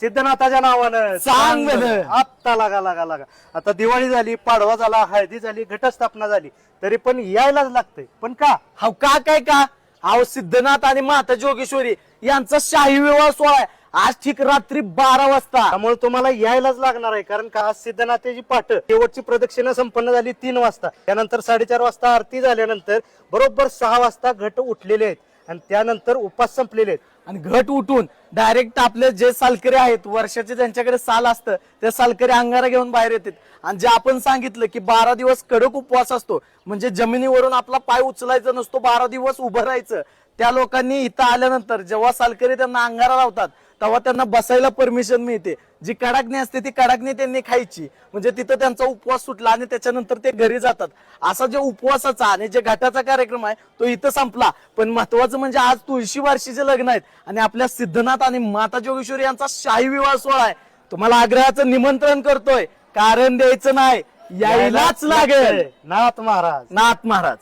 सिद्धनाथाच्या नावानं. सांग बरं. आत्ता लागा लागा लागा. आता दिवाळी झाली पाडवा झाला हळदी झाली घटस्थापना झाली. तरी पण यायलाच लागतंय. पण का? हाव का काय का? अहो सिद्धनाथ आणि माता जोगेश्वरी यांचा शाही विवाह सोहळा आहे. आज ठीक रात्री बारा वाजता. त्यामुळे तुम्हाला यायलाच लागणार आहे. कारण का? आज सिद्धनाथाची पाठ शेवटची प्रदक्षिणा संपन्न झाली तीन वाजता. त्यानंतर साडेचार वाजता आरती झाल्यानंतर बरोबर सहा वाजता घट उठलेले आहेत. आणि त्यानंतर उपास संपलेले आहेत. आणि घट उठून डायरेक्ट आपले जे सालकरी आहेत वर्षाचे ज्यांच्याकडे साल असतं ते सालकरी अंगारा घेऊन बाहेर येतात. आणि जे आपण सांगितलं की बारा दिवस कडक उपवास असतो म्हणजे जमिनीवरून आपला पाय उचलायचा नसतो बारा दिवस उभं राहायचं. त्या लोकांनी इथं आल्यानंतर जेव्हा सालकरी त्यांना अंगारा लावतात तेव्हा त्यांना बसायला परमिशन मिळते. जी कडाकणी असते ती कडाकणी त्यांनी खायची. म्हणजे तिथं त्यांचा उपवास सुटला आणि त्याच्यानंतर ते घरी जातात. असा जे उपवासाचा आणि जे घाटाचा कार्यक्रम आहे तो इथं संपला. पण महत्वाचं म्हणजे आज तुळशी बार्शीचे लग्न आहेत आणि आपल्या सिद्धनाथ आणि माता जोगेश्वरी यांचा शाही विवाह सोहळा आहे. तुम्हाला आग्रहाचं निमंत्रण करतोय. कारण द्यायचं नाही. यायलाच लागेल. नाथ महाराज. नाथ महाराज.